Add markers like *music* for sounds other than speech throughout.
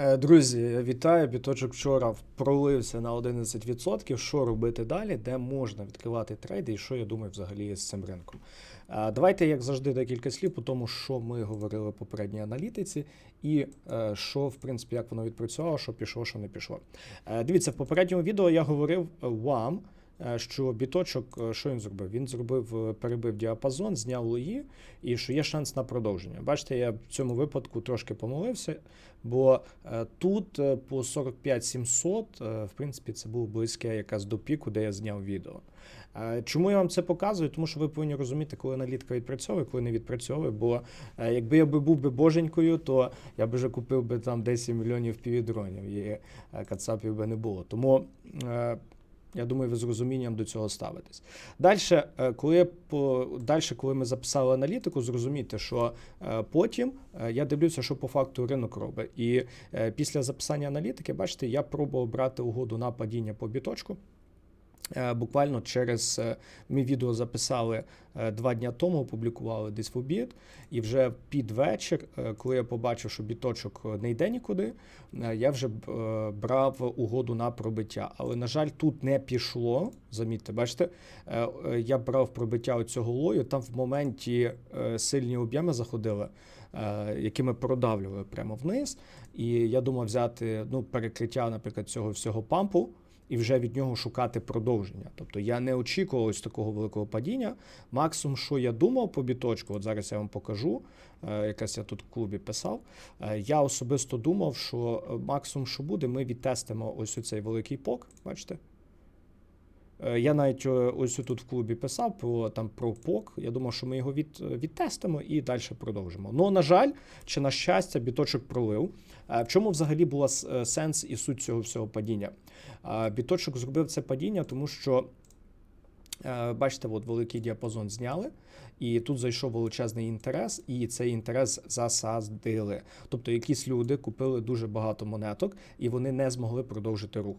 Е, Друзі, вітаю. Біточок вчора пролився на 11%. Що робити далі, де можна відкривати трейди, і що я думаю взагалі з цим ринком. Е, Давайте, як завжди, декілька слів по тому, що ми говорили в попередній аналітиці, і е, що, в принципі, як воно відпрацювало, що пішло, що не пішло. Дивіться, в попередньому відео я говорив вам. Е, Що біточок, е, що він зробив? Він зробив, е, перебив діапазон, зняв лої, і що є шанс на продовження. Бачите, я в цьому випадку трошки помилився, бо тут по 45 700, е, в принципі, це було близьке якраз до піку, де я зняв відео. Чому я вам це показую? Тому що ви повинні розуміти, коли аналітика відпрацьовує, коли не відпрацьовує. Бо якби я би був би боженькою, то я б вже купив би там 10 мільйонів півдронів і кацапів би не було. Тому. Е, я думаю, ви з розумінням до цього ставитесь. Далі, коли, по, далі, коли ми записали аналітику, зрозумійте, що е, потім е, я дивлюся, що по факту ринок робить. І е, після записання аналітики, бачите, я пробував брати угоду на падіння по біточку. Е, Буквально через е, ми відео записали е, два дня тому, опублікували десь в обід, і вже під вечір, коли я побачив, що біточок не йде нікуди, я вже брав угоду на пробиття. Але, на жаль, тут не пішло. Замітьте, бачите, я брав пробиття цього лою. Там в моменті сильні об'єми заходили, е, якими продавлювали прямо вниз. І я думав взяти ну, перекриття, наприклад, цього всього пампу і вже від нього шукати продовження. Тобто я не очікував ось такого великого падіння. Максимум, що я думав по біточку, от зараз я вам покажу, якась я тут в клубі писав. е, Я особисто думав, що е, максимум, що буде, ми відтестимо ось цей великий пок, бачите? Е, Я навіть е, ось тут в клубі писав про там про ПОК. Я думав, що ми його від, відтестимо і далі продовжимо. Ну, на жаль, чи на щастя, біточок пролив. Е, В чому взагалі була е, сенс і суть цього всього падіння? Е, Біточок зробив це падіння, тому що. е, Бачите, от великий діапазон зняли, і тут зайшов величезний інтерес, і цей інтерес засадили. Тобто, якісь люди купили дуже багато монеток, і вони не змогли продовжити рух.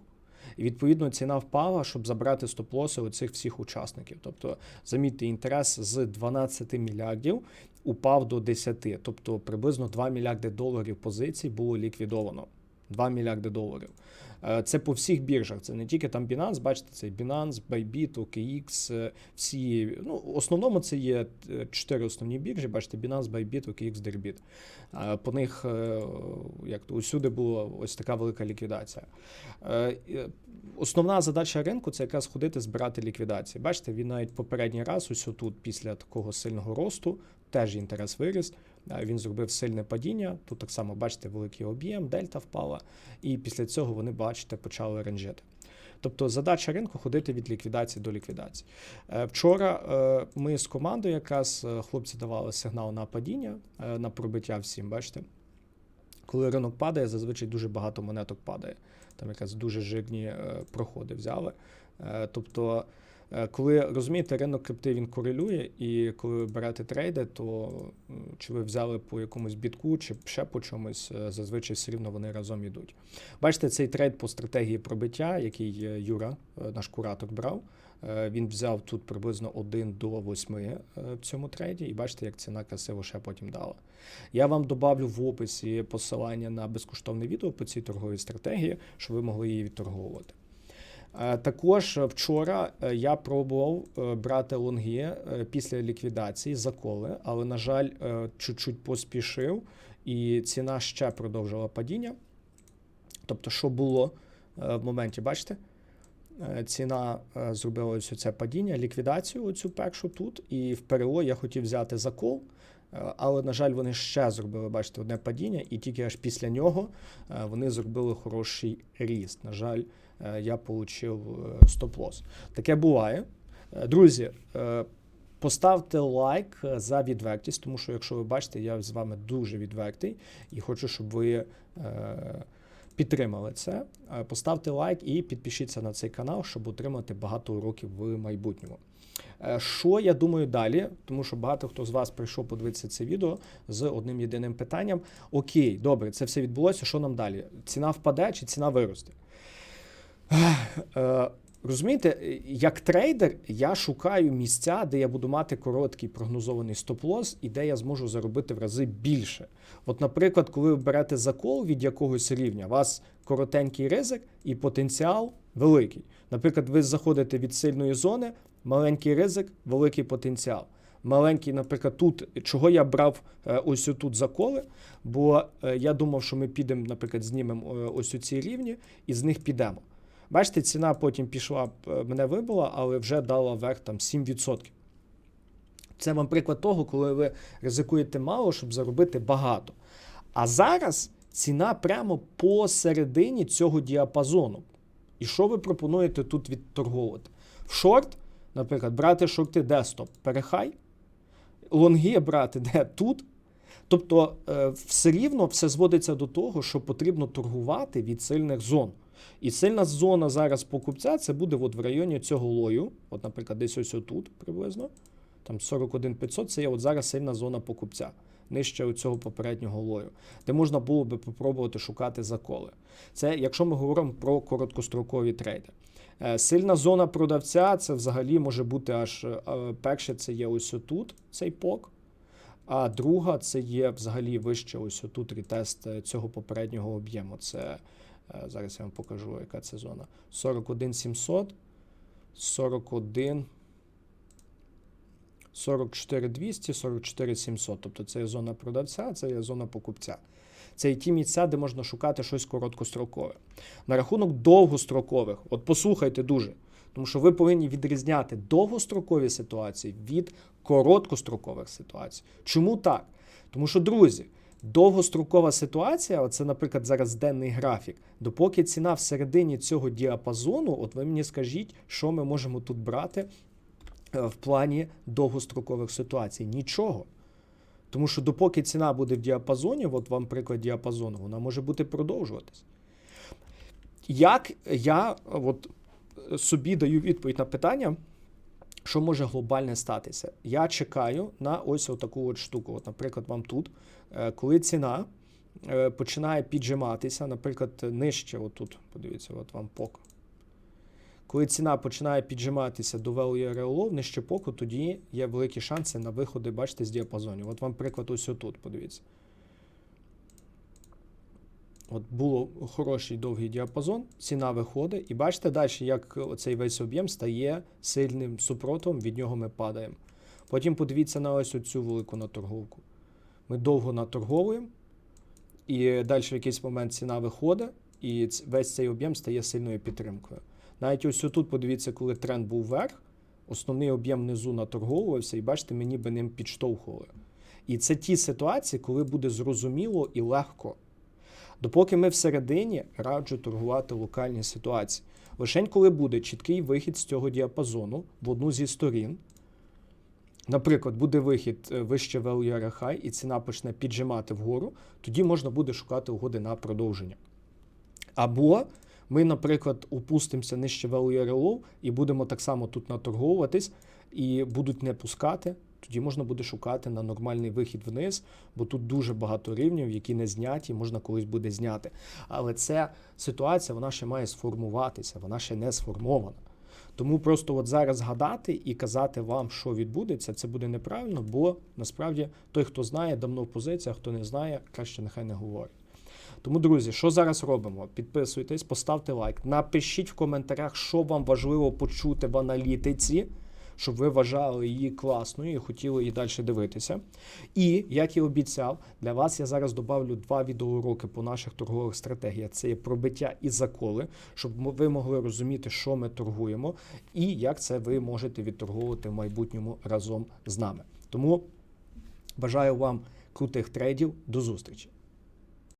І відповідно ціна впала, щоб забрати стоп-лоси цих всіх учасників. Тобто, замітьте, інтерес з 12 мільярдів упав до 10, тобто приблизно 2 мільярди доларів позицій було ліквідовано. 2 мільярди доларів. Е, Це по всіх біржах. Це не тільки там Binance, бачите, це Binance, Bybit, OKX, е, всі. Ну, в основному це є е, чотири основні біржі. Бачите, Binance, Bybit, OKX, Derbit. По них як то усюди була ось така велика ліквідація. Основна задача ринку це якраз ходити збирати ліквідації. Бачите, він навіть попередній раз, ось тут, після такого сильного росту, теж інтерес виріс. Він зробив сильне падіння. Тут так само бачите великий об'єм, дельта впала, і після цього вони, бачите, почали ранжити. Тобто задача ринку ходити від ліквідації до ліквідації. Е, Вчора е, ми з командою, якраз е, хлопці давали сигнал на падіння, на пробиття всім, бачите. Коли ринок падає, зазвичай дуже багато монеток падає. Там якраз дуже жирні проходи взяли. Тобто, коли розумієте, ринок крипти він корелює, і коли ви берете трейди, то чи ви взяли по якомусь бітку, чи ще по чомусь, е, зазвичай все рівно вони разом йдуть. Бачите, цей трейд по стратегії пробиття, який е, Юра, е, наш куратор, брав. е, Він взяв тут приблизно 1 до 8 е, в цьому трейді, і бачите, як ціна красиво ще потім дала. Я вам добавлю в описі посилання на безкоштовне відео по цій торговій стратегії, щоб ви могли її відторговувати. Е, Також вчора е, я пробував е, брати лонги після ліквідації заколи, але, на жаль, чуть-чуть поспішив, і ціна ще продовжила падіння. Тобто, що було в моменті, бачите? Ціна зробила ось це падіння, ліквідацію оцю першу тут, і в ПРО я хотів взяти закол, але, на жаль, вони ще зробили, бачите, одне падіння, і тільки аж після нього е, вони зробили хороший ріст. На жаль, е, я отримав стоп-лос. Таке буває. Е, Друзі, е, поставте лайк е, за відвертість, тому що, якщо ви бачите, я з вами дуже відвертий і хочу, щоб ви. Е, Підтримали це, Е, поставте лайк і підпишіться на цей канал, щоб отримати багато уроків в майбутньому. Е, Що я думаю далі? Тому що багато хто з вас прийшов подивитися це відео з одним єдиним питанням: Окей, добре, це все відбулося. Що нам далі? Ціна впаде чи ціна виросте? Розумієте, е, як трейдер я шукаю місця, де я буду мати короткий прогнозований стоп-лосс і де я зможу заробити в рази більше. От, наприклад, коли ви берете закол від якогось рівня, у вас коротенький ризик і потенціал великий. Наприклад, ви заходите від сильної зони, маленький ризик, великий потенціал. Маленький, наприклад, тут, чого я брав е, ось тут заколи, бо е, я думав, що ми підемо, наприклад, знімемо ось у ці рівні і з них підемо. Бачите, ціна потім пішла, е, мене вибила, але вже дала вверх там 7%. Це вам приклад того, коли ви ризикуєте мало, щоб заробити багато. А зараз ціна прямо посередині цього діапазону. І що ви пропонуєте тут відторговувати? В шорт, наприклад, брати шорти де стоп? Перехай, лонги брати *laughs* де тут. Тобто, е, все рівно все зводиться до того, що потрібно торгувати від сильних зон. І сильна зона зараз покупця це буде от в районі цього лою. От, наприклад, десь ось отут приблизно. Там 41 500 це є от зараз сильна зона покупця, нижче цього попереднього лою, де можна було би попробувати шукати заколи. Це якщо ми говоримо про короткострокові трейди. Е, Сильна зона продавця це взагалі може бути аж е, перше, це є ось отут, цей пок. А друга це є взагалі вище ось отут ретест е, цього попереднього об'єму. Це зараз я вам покажу, яка це зона. 41 700, 41. 44 200, 44 700. Тобто це є зона продавця, це є зона покупця. Це і ті місця, де можна шукати щось короткострокове. На рахунок довгострокових, от послухайте дуже, тому що ви повинні відрізняти довгострокові ситуації від короткострокових ситуацій. Чому так? Тому що, друзі, довгострокова ситуація, це, наприклад, зараз денний графік, допоки ціна всередині цього діапазону, от ви мені скажіть, що ми можемо тут брати е, в плані довгострокових ситуацій. Нічого. Тому що допоки ціна буде в діапазоні, от вам приклад діапазону, вона може бути продовжуватись. Як я от собі даю відповідь на питання, що може глобальне статися? Я чекаю на ось таку от штуку. От, наприклад, вам тут, коли ціна е, починає піджиматися, наприклад, нижче, отут, подивіться, от вам пок. Коли ціна починає піджиматися до value RLO, нижче поку, тоді є великі шанси на виходи, бачите, з діапазонів. От вам приклад ось отут, подивіться. От було хороший довгий діапазон, ціна виходить, і бачите далі, як оцей весь об'єм стає сильним супротивом, від нього ми падаємо. Потім подивіться на ось оцю велику наторговку. Ми довго наторговуємо, і далі в якийсь момент ціна виходить, і весь цей об'єм стає сильною підтримкою. Навіть ось тут, подивіться, коли тренд був вверх, основний об'єм внизу наторговувався, і бачите, ми ніби ним підштовхували. І це ті ситуації, коли буде зрозуміло і легко. Допоки ми всередині раджу торгувати локальні ситуації. Лишень коли буде чіткий вихід з цього діапазону в одну зі сторін. Наприклад, буде вихід е, вище value RHI і ціна почне піджимати вгору, тоді можна буде шукати угоди на продовження. Або ми, наприклад, опустимося нижче value RLO і будемо так само тут наторговуватись, і будуть не пускати. Тоді можна буде шукати на нормальний вихід вниз, бо тут дуже багато рівнів, які не зняті, можна колись буде зняти. Але ця ситуація вона ще має сформуватися, вона ще не сформована. Тому просто от зараз гадати і казати вам, що відбудеться, це буде неправильно, бо насправді той, хто знає, давно в позиціях, хто не знає, краще нехай не говорить. Тому, друзі, що зараз робимо? Підписуйтесь, поставте лайк, напишіть в коментарях, що вам важливо почути в аналітиці, щоб ви вважали її класною і хотіли її далі дивитися. І, як і обіцяв, для вас я зараз добавлю два відеоуроки по наших торгових стратегіях. Це є пробиття і заколи, щоб ви могли розуміти, що ми торгуємо, і як це ви можете відторговувати в майбутньому разом з нами. Тому бажаю вам крутих трейдів. До зустрічі!